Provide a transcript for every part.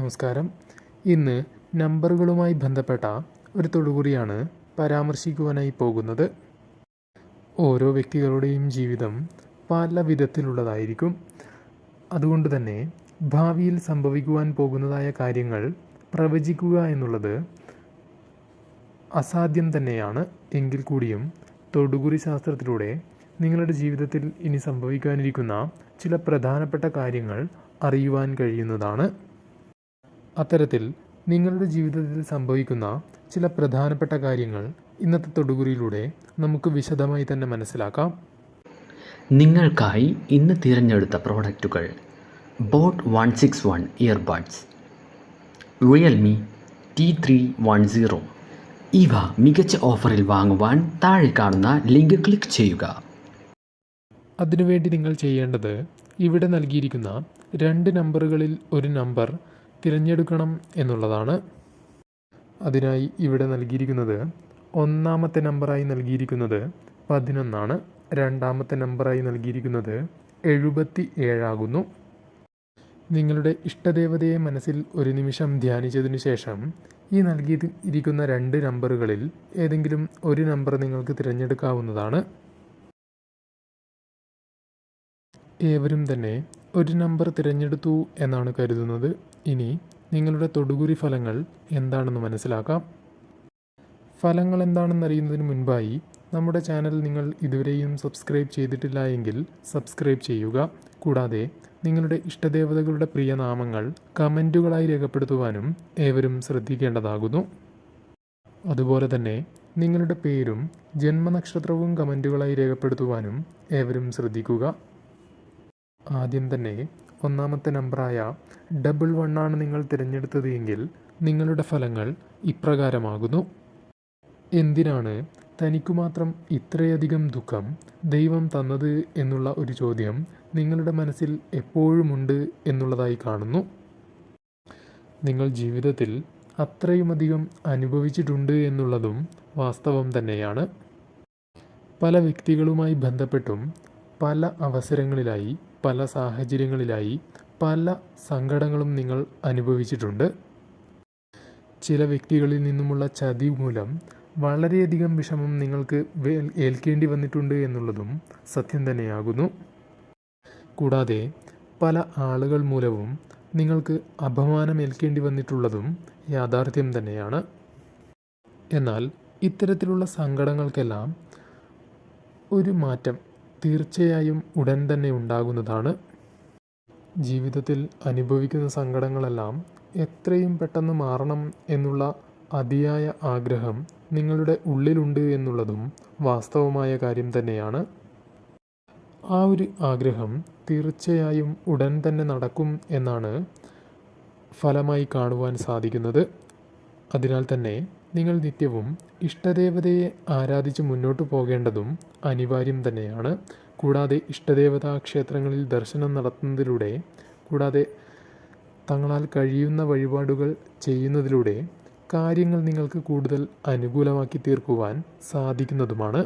നമസ്കാരം. ഇന്ന് നമ്പറുകളുമായി ബന്ധപ്പെട്ട ഒരു തൊടുകുറിയാണ് പരാമർശിക്കുവാനായി പോകുന്നത്. ഓരോ വ്യക്തികളുടെയും ജീവിതം പല വിധത്തിലുള്ളതായിരിക്കും. അതുകൊണ്ട് തന്നെ ഭാവിയിൽ സംഭവിക്കുവാൻ പോകുന്നതായ കാര്യങ്ങൾ പ്രവചിക്കുക എന്നുള്ളത് അസാധ്യം തന്നെയാണ്. എങ്കിൽ കൂടിയും തൊടുകുറി ശാസ്ത്രത്തിലൂടെ നിങ്ങളുടെ ജീവിതത്തിൽ ഇനി സംഭവിക്കാനിരിക്കുന്ന ചില പ്രധാനപ്പെട്ട കാര്യങ്ങൾ അറിയുവാൻ കഴിയുന്നതാണ്. അത്തരത്തിൽ നിങ്ങളുടെ ജീവിതത്തിൽ സംഭവിക്കുന്ന ചില പ്രധാനപ്പെട്ട കാര്യങ്ങൾ ഇന്നത്തെ തൊടുകുറിയിലൂടെ നമുക്ക് വിശദമായി തന്നെ മനസ്സിലാക്കാം. നിങ്ങൾക്കായി ഇന്ന് തിരഞ്ഞെടുത്ത പ്രോഡക്റ്റുകൾ boat one six one earbuds Realme T three one zero. ഇവ മികച്ച ഓഫറിൽ വാങ്ങുവാൻ താഴെ കാണുന്ന ലിങ്ക് ക്ലിക്ക് ചെയ്യുക. അതിനുവേണ്ടി നിങ്ങൾ ചെയ്യേണ്ടത് ഇവിടെ നൽകിയിരിക്കുന്ന രണ്ട് നമ്പറുകളിൽ ഒരു നമ്പർ തിരഞ്ഞെടുക്കണം എന്നുള്ളതാണ് അതിനായി ഇവിടെ നൽകിയിരിക്കുന്നത്. ഒന്നാമത്തെ നമ്പറായി നൽകിയിരിക്കുന്നത് പതിനൊന്നാണ്. രണ്ടാമത്തെ നമ്പറായി നൽകിയിരിക്കുന്നത് എഴുപത്തി ഏഴാകുന്നു നിങ്ങളുടെ ഇഷ്ടദേവതയെ മനസ്സിൽ ഒരു നിമിഷം ധ്യാനിച്ചതിനു ശേഷം ഈ നൽകിയിരിക്കുന്ന രണ്ട് നമ്പറുകളിൽ ഏതെങ്കിലും ഒരു നമ്പർ നിങ്ങൾക്ക് തിരഞ്ഞെടുക്കാവുന്നതാണ്. ഏവരും തന്നെ ഒരു നമ്പർ തിരഞ്ഞെടുത്തു എന്നാണ് കരുതുന്നത്. ഇനി നിങ്ങളുടെ തൊടുകുരി ഫലങ്ങൾ എന്താണെന്ന് മനസ്സിലാക്കാം. ഫലങ്ങൾ എന്താണെന്ന് അറിയുന്നതിന് മുൻപായി നമ്മുടെ ചാനൽ നിങ്ങൾ ഇതുവരെയും സബ്സ്ക്രൈബ് ചെയ്തിട്ടില്ല എങ്കിൽ സബ്സ്ക്രൈബ് ചെയ്യുക. കൂടാതെ നിങ്ങളുടെ ഇഷ്ടദേവതകളുടെ പ്രിയ നാമങ്ങൾ കമന്റുകളായി രേഖപ്പെടുത്തുവാനും ഏവരും ശ്രദ്ധിക്കേണ്ടതാകുന്നു. അതുപോലെ തന്നെ നിങ്ങളുടെ പേരും ജന്മനക്ഷത്രവും കമന്റുകളായി രേഖപ്പെടുത്തുവാനും ഏവരും ശ്രദ്ധിക്കുക. ആദ്യം തന്നെ ഒന്നാമത്തെ നമ്പറായ ഡബിൾ വണ്ണാണ് നിങ്ങൾ തിരഞ്ഞെടുത്തത് എങ്കിൽ നിങ്ങളുടെ ഫലങ്ങൾ ഇപ്രകാരമാകുന്നു. എന്തിനാണ് തനിക്കു മാത്രം ഇത്രയധികം ദുഃഖം ദൈവം തന്നത് എന്നുള്ള ഒരു ചോദ്യം നിങ്ങളുടെ മനസ്സിൽ എപ്പോഴുമുണ്ട് എന്നുള്ളതായി കാണുന്നു. നിങ്ങൾ ജീവിതത്തിൽ അത്രയുമധികം അനുഭവിച്ചിട്ടുണ്ട് എന്നുള്ളതും വാസ്തവം തന്നെയാണ്. പല വ്യക്തികളുമായി ബന്ധപ്പെട്ടും പല അവസരങ്ങളിലായി പല സാഹചര്യങ്ങളിലായി പല സങ്കടങ്ങളും നിങ്ങൾ അനുഭവിച്ചിട്ടുണ്ട്. ചില വ്യക്തികളിൽ നിന്നുമുള്ള ചതി മൂലം വളരെയധികം വിഷമം നിങ്ങൾക്ക് ഏൽക്കേണ്ടി വന്നിട്ടുണ്ട് എന്നുള്ളതും സത്യം തന്നെയാകുന്നു. കൂടാതെ പല ആളുകൾ മൂലവും നിങ്ങൾക്ക് അപമാനം ഏൽക്കേണ്ടി വന്നിട്ടുള്ളതും യാഥാർത്ഥ്യം തന്നെയാണ്. എന്നാൽ ഇത്തരത്തിലുള്ള സങ്കടങ്ങൾക്കെല്ലാം ഒരു മാറ്റം തീർച്ചയായും ഉടൻ തന്നെ ഉണ്ടാകുന്നതാണ്. ജീവിതത്തിൽ അനുഭവിക്കുന്ന സങ്കടങ്ങളെല്ലാം എത്രയും പെട്ടെന്ന് മാറണം എന്നുള്ള അതിയായ ആഗ്രഹം നിങ്ങളുടെ ഉള്ളിലുണ്ട് എന്നുള്ളതും വാസ്തവമായ കാര്യം തന്നെയാണ്. ആ ഒരു ആഗ്രഹം തീർച്ചയായും ഉടൻ തന്നെ നടക്കും എന്നാണ് ഫലമായി കാണുവാൻ സാധിക്കുന്നത്. അതിനാൽ തന്നെ നിങ്ങൾ നിത്യവും ഇഷ്ടദേവതയെ ആരാധിച്ച് മുന്നോട്ട് പോകേണ്ടതും അനിവാര്യം തന്നെയാണ്. കൂടാതെ ഇഷ്ടദേവതാ ക്ഷേത്രങ്ങളിൽ ദർശനം നടത്തുന്നതിലൂടെ കൂടാതെ തങ്ങളാൽ കഴിയുന്ന വഴിപാടുകൾ ചെയ്യുന്നതിലൂടെ കാര്യങ്ങൾ നിങ്ങൾക്ക് കൂടുതൽ അനുകൂലമാക്കി തീർക്കുവാൻ സാധിക്കുന്നതുമാണ്.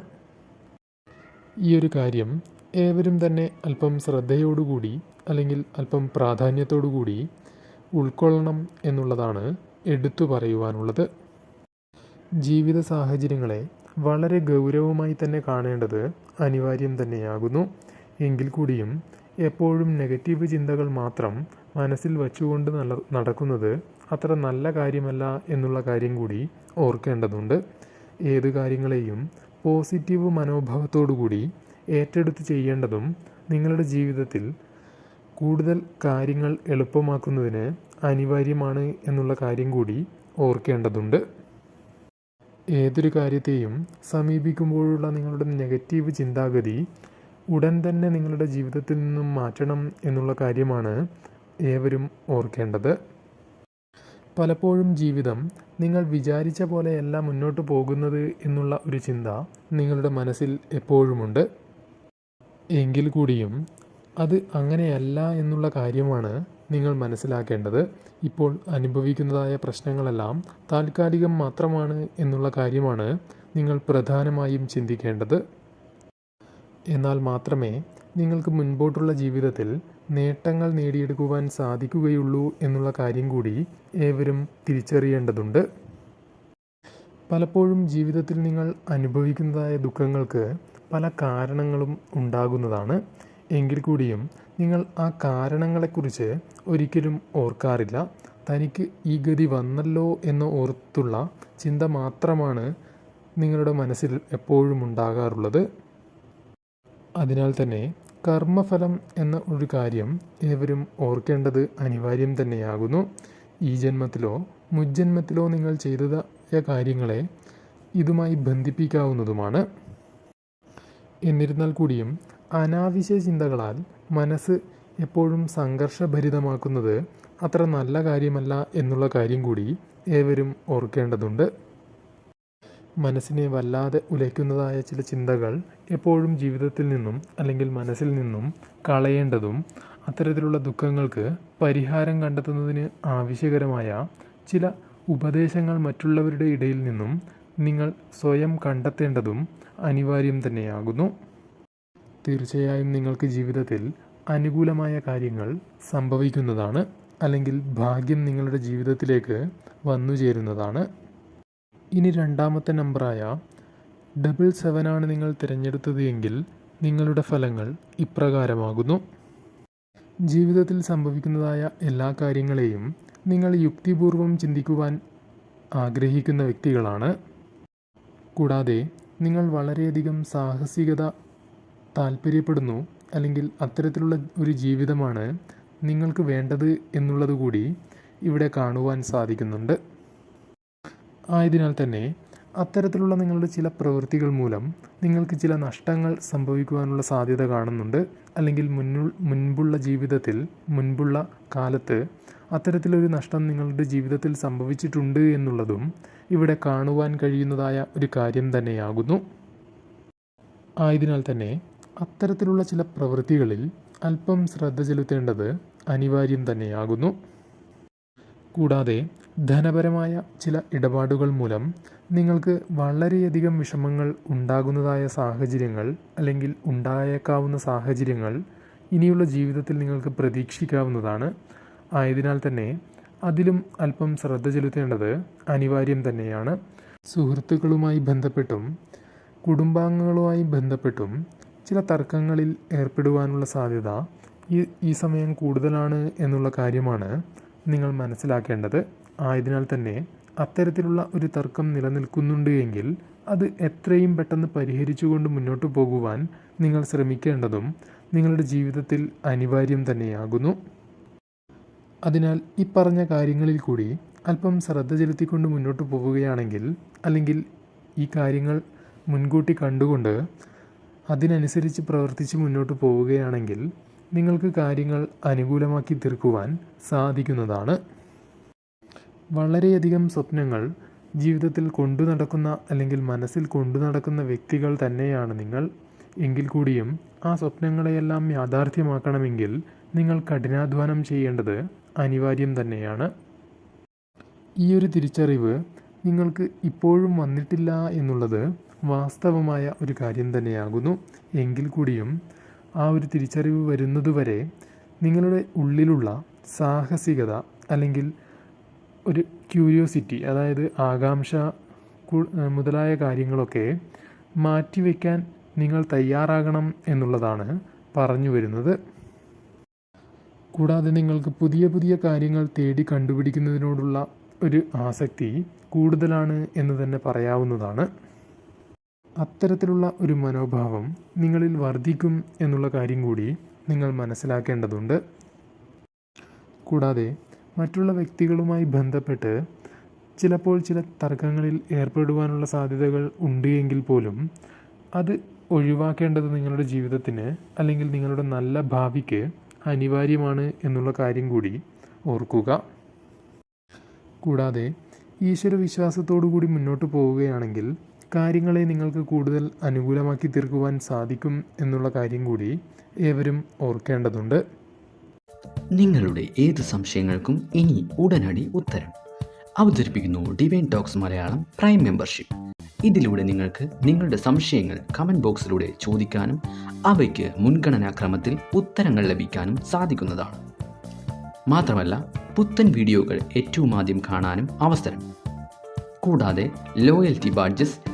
ഈ ഒരു കാര്യം ഏവരും തന്നെ അല്പം ശ്രദ്ധയോടുകൂടി അല്ലെങ്കിൽ അല്പം പ്രാധാന്യത്തോടുകൂടി ഉൾക്കൊള്ളണം എന്നുള്ളതാണ് എടുത്തു പറയുവാനുള്ളത്. ജീവിത സാഹചര്യങ്ങളെ വളരെ ഗൗരവമായി തന്നെ കാണേണ്ടത് അനിവാര്യം തന്നെയാകുന്നു. എങ്കിൽ കൂടിയും എപ്പോഴും നെഗറ്റീവ് ചിന്തകൾ മാത്രം മനസ്സിൽ വച്ചുകൊണ്ട് നട നടക്കുന്നത് അത്ര നല്ല കാര്യമല്ല എന്നുള്ള കാര്യം കൂടി ഓർക്കേണ്ടതുണ്ട്. ഏത് കാര്യങ്ങളെയും പോസിറ്റീവ് മനോഭാവത്തോടുകൂടി ഏറ്റെടുത്ത് ചെയ്യേണ്ടതും നിങ്ങളുടെ ജീവിതത്തിൽ കൂടുതൽ കാര്യങ്ങൾ എളുപ്പമാക്കുന്നതിന് അനിവാര്യമാണ് എന്നുള്ള കാര്യം കൂടി ഓർക്കേണ്ടതുണ്ട്. ഏതൊരു കാര്യത്തെയും സമീപിക്കുമ്പോഴുള്ള നിങ്ങളുടെ നെഗറ്റീവ് ചിന്താഗതി ഉടൻ തന്നെ നിങ്ങളുടെ ജീവിതത്തിൽ നിന്നും മാറ്റണം എന്നുള്ള കാര്യമാണ് ഏവരും ഓർക്കേണ്ടത്. പലപ്പോഴും ജീവിതം നിങ്ങൾ വിചാരിച്ച പോലെയല്ല മുന്നോട്ട് പോകുന്നത് എന്നുള്ള ഒരു ചിന്ത നിങ്ങളുടെ മനസ്സിൽ എപ്പോഴുമുണ്ട്. എങ്കിൽ കൂടിയും അത് അങ്ങനെയല്ല എന്നുള്ള കാര്യമാണ് നിങ്ങൾ മനസ്സിലാക്കേണ്ടത് ഇപ്പോൾ അനുഭവിക്കുന്നതായ പ്രശ്നങ്ങളെല്ലാം താൽക്കാലികം മാത്രമാണ് എന്നുള്ള കാര്യമാണ് നിങ്ങൾ പ്രധാനമായും ചിന്തിക്കേണ്ടത്. എന്നാൽ മാത്രമേ നിങ്ങൾക്ക് മുൻപോട്ടുള്ള ജീവിതത്തിൽ നേട്ടങ്ങൾ നേടിയെടുക്കുവാൻ സാധിക്കുകയുള്ളൂ എന്നുള്ള കാര്യം കൂടി ഏവരും തിരിച്ചറിയേണ്ടതുണ്ട്. പലപ്പോഴും ജീവിതത്തിൽ നിങ്ങൾ അനുഭവിക്കുന്നതായ ദുഃഖങ്ങൾക്ക് പല കാരണങ്ങളും ഉണ്ടാകുന്നതാണ്. എങ്കിൽ കൂടിയും നിങ്ങൾ ആ കാരണങ്ങളെക്കുറിച്ച് ഒരിക്കലും ഓർക്കാറില്ല. തനിക്ക് ഈ ഗതി വന്നല്ലോ എന്ന് ഓർത്തുള്ള ചിന്ത മാത്രമാണ് നിങ്ങളുടെ മനസ്സിൽ എപ്പോഴും ഉണ്ടാകാറുള്ളത്. അതിനാൽ തന്നെ കർമ്മഫലം എന്ന ഒരു കാര്യം ഏവരും ഓർക്കേണ്ടത് അനിവാര്യം തന്നെയാകുന്നു. ഈ ജന്മത്തിലോ മുജ്ജന്മത്തിലോ നിങ്ങൾ ചെയ്തതായ കാര്യങ്ങളെ ഇതുമായി ബന്ധിപ്പിക്കാവുന്നതുമാണ്. എന്നിരുന്നാൽ കൂടിയും അനാവശ്യ ചിന്തകളാൽ മനസ്സ് എപ്പോഴും സംഘർഷഭരിതമാക്കുന്നത് അത്ര നല്ല കാര്യമല്ല എന്നുള്ള കാര്യം കൂടി ഏവരും ഓർക്കേണ്ടതുണ്ട്. മനസ്സിനെ വല്ലാതെ ഉലയ്ക്കുന്നതായ ചില ചിന്തകൾ എപ്പോഴും ജീവിതത്തിൽ നിന്നും അല്ലെങ്കിൽ മനസ്സിൽ നിന്നും കളയേണ്ടതും അത്തരത്തിലുള്ള ദുഃഖങ്ങൾക്ക് പരിഹാരം കണ്ടെത്തുന്നതിന് ആവശ്യകരമായ ചില ഉപദേശങ്ങൾ മറ്റുള്ളവരുടെ ഇടയിൽ നിന്നും നിങ്ങൾ സ്വയം കണ്ടെത്തേണ്ടതും അനിവാര്യം തന്നെയാകുന്നു. തീർച്ചയായും നിങ്ങൾക്ക് ജീവിതത്തിൽ അനുകൂലമായ കാര്യങ്ങൾ സംഭവിക്കുന്നതാണ് അല്ലെങ്കിൽ ഭാഗ്യം നിങ്ങളുടെ ജീവിതത്തിലേക്ക് വന്നു ചേരുന്നതാണ്. ഇനി രണ്ടാമത്തെ നമ്പറായ ഡബിൾ ആണ് നിങ്ങൾ തിരഞ്ഞെടുത്തത് എങ്കിൽ നിങ്ങളുടെ ഫലങ്ങൾ ഇപ്രകാരമാകുന്നു. ജീവിതത്തിൽ സംഭവിക്കുന്നതായ എല്ലാ കാര്യങ്ങളെയും നിങ്ങൾ യുക്തിപൂർവം ചിന്തിക്കുവാൻ ആഗ്രഹിക്കുന്ന വ്യക്തികളാണ്. കൂടാതെ നിങ്ങൾ വളരെയധികം സാഹസികത താല്പര്യപ്പെടുന്നു അല്ലെങ്കിൽ അത്തരത്തിലുള്ള ഒരു ജീവിതമാണ് നിങ്ങൾക്ക് വേണ്ടത് എന്നുള്ളത് കൂടി ഇവിടെ കാണുവാൻ സാധിക്കുന്നുണ്ട്. ആയതിനാൽ തന്നെ അത്തരത്തിലുള്ള നിങ്ങളുടെ ചില പ്രവൃത്തികൾ മൂലം നിങ്ങൾക്ക് ചില നഷ്ടങ്ങൾ സംഭവിക്കുവാനുള്ള സാധ്യത കാണുന്നുണ്ട്. അല്ലെങ്കിൽ മുന്നു മുൻപുള്ള ജീവിതത്തിൽ മുൻപുള്ള കാലത്ത് അത്തരത്തിലൊരു നഷ്ടം നിങ്ങളുടെ ജീവിതത്തിൽ സംഭവിച്ചിട്ടുണ്ട് എന്നുള്ളതും ഇവിടെ കാണുവാൻ കഴിയുന്നതായ ഒരു കാര്യം തന്നെയാകുന്നു. ആയതിനാൽ തന്നെ അത്തരത്തിലുള്ള ചില പ്രവൃത്തികളിൽ അല്പം ശ്രദ്ധ ചെലുത്തേണ്ടത് അനിവാര്യം തന്നെയാകുന്നു. കൂടാതെ ധനപരമായ ചില ഇടപാടുകൾ മൂലം നിങ്ങൾക്ക് വളരെയധികം വിഷമങ്ങൾ ഉണ്ടാകുന്നതായ സാഹചര്യങ്ങൾ അല്ലെങ്കിൽ ഉണ്ടായേക്കാവുന്ന സാഹചര്യങ്ങൾ ഇനിയുള്ള ജീവിതത്തിൽ നിങ്ങൾക്ക് പ്രതീക്ഷിക്കാവുന്നതാണ്. ആയതിനാൽ തന്നെ അതിലും അല്പം ശ്രദ്ധ ചെലുത്തേണ്ടത് അനിവാര്യം തന്നെയാണ്. സുഹൃത്തുക്കളുമായി ബന്ധപ്പെട്ടും കുടുംബാംഗങ്ങളുമായി ബന്ധപ്പെട്ടും ചില തർക്കങ്ങളിൽ ഏർപ്പെടുവാനുള്ള സാധ്യത ഈ ഈ സമയം കൂടുതലാണ് എന്നുള്ള കാര്യമാണ് നിങ്ങൾ മനസ്സിലാക്കേണ്ടത്. ആയതിനാൽ തന്നെ അത്തരത്തിലുള്ള ഒരു തർക്കം നിലനിൽക്കുന്നുണ്ട് എങ്കിൽ അത് എത്രയും പെട്ടെന്ന് പരിഹരിച്ചുകൊണ്ട് മുന്നോട്ട് പോകുവാൻ നിങ്ങൾ ശ്രമിക്കേണ്ടതും നിങ്ങളുടെ ജീവിതത്തിൽ അനിവാര്യം തന്നെയാകുന്നു. അതിനാൽ ഈ പറഞ്ഞ കാര്യങ്ങളിൽ കൂടി അല്പം ശ്രദ്ധ ചെലുത്തിക്കൊണ്ട് മുന്നോട്ട് പോവുകയാണെങ്കിൽ അല്ലെങ്കിൽ ഈ കാര്യങ്ങൾ മുൻകൂട്ടി കണ്ടുകൊണ്ട് അതിനനുസരിച്ച് പ്രവർത്തിച്ച് മുന്നോട്ട് പോവുകയാണെങ്കിൽ നിങ്ങൾക്ക് കാര്യങ്ങൾ അനുകൂലമാക്കി തീർക്കുവാൻ സാധിക്കുന്നതാണ്. വളരെയധികം സ്വപ്നങ്ങൾ ജീവിതത്തിൽ കൊണ്ടു നടക്കുന്ന അല്ലെങ്കിൽ മനസ്സിൽ കൊണ്ടു നടക്കുന്ന വ്യക്തികൾ തന്നെയാണ് നിങ്ങൾ. എങ്കിൽ കൂടിയും ആ സ്വപ്നങ്ങളെയെല്ലാം യാഥാർത്ഥ്യമാക്കണമെങ്കിൽ നിങ്ങൾ കഠിനാധ്വാനം ചെയ്യേണ്ടത് അനിവാര്യം തന്നെയാണ്. ഈ ഒരു തിരിച്ചറിവ് നിങ്ങൾക്ക് ഇപ്പോഴും വന്നിട്ടില്ല എന്നുള്ളത് വാസ്തവമായ ഒരു കാര്യം തന്നെയാകുന്നു. എങ്കിൽ കൂടിയും ആ ഒരു തിരിച്ചറിവ് വരുന്നതുവരെ നിങ്ങളുടെ ഉള്ളിലുള്ള സാഹസികത അല്ലെങ്കിൽ ഒരു ക്യൂരിയോസിറ്റി അതായത് ആകാംക്ഷ മുതലായ കാര്യങ്ങളൊക്കെ മാറ്റിവെക്കാൻ നിങ്ങൾ തയ്യാറാകണം എന്നുള്ളതാണ് പറഞ്ഞു വരുന്നത്. കൂടാതെ നിങ്ങൾക്ക് പുതിയ പുതിയ കാര്യങ്ങൾ തേടി കണ്ടുപിടിക്കുന്നതിനോടുള്ള ഒരു ആസക്തി കൂടുതലാണ് എന്ന് തന്നെ പറയാവുന്നതാണ്. അത്തരത്തിലുള്ള ഒരു മനോഭാവം നിങ്ങളിൽ വർദ്ധിക്കും എന്നുള്ള കാര്യം കൂടി നിങ്ങൾ മനസ്സിലാക്കേണ്ടതുണ്ട്. കൂടാതെ മറ്റുള്ള വ്യക്തികളുമായി ബന്ധപ്പെട്ട് ചിലപ്പോൾ ചില തർക്കങ്ങളിൽ ഏർപ്പെടുവാനുള്ള സാധ്യതകൾ ഉണ്ട് എങ്കിൽ പോലും അത് ഒഴിവാക്കേണ്ടത് നിങ്ങളുടെ ജീവിതത്തിന് അല്ലെങ്കിൽ നിങ്ങളുടെ നല്ല ഭാവിക്ക് അനിവാര്യമാണ് എന്നുള്ള കാര്യം കൂടി ഓർക്കുക. കൂടാതെ ഈശ്വര വിശ്വാസത്തോടു കൂടി മുന്നോട്ട് പോവുകയാണെങ്കിൽ കാര്യങ്ങളെ നിങ്ങൾക്ക് കൂടുതൽ അനുകൂലമാക്കി തീർക്കുവാൻ സാധിക്കും എന്നുള്ള കാര്യം കൂടി ഏവരും ഓർക്കേണ്ടതുണ്ട്. നിങ്ങളുടെ ഏത് സംശയങ്ങൾക്കും ഇനി ഉടനടി ഉത്തരം. അവതരിപ്പിക്കുന്നു divine talks Malayalam prime membership ഇതിലൂടെ നിങ്ങൾക്ക് നിങ്ങളുടെ സംശയങ്ങൾ കമന്റ് ബോക്സിലൂടെ ചോദിക്കാനും അവയ്ക്ക് മുൻഗണനാക്രമത്തിൽ ഉത്തരങ്ങൾ ലഭിക്കാനും സാധിക്കുന്നതാണ്. മാത്രമല്ല പുത്തൻ വീഡിയോകൾ ഏറ്റവും ആദ്യം കാണാനും അവസരം. കൂടാതെ loyalty badges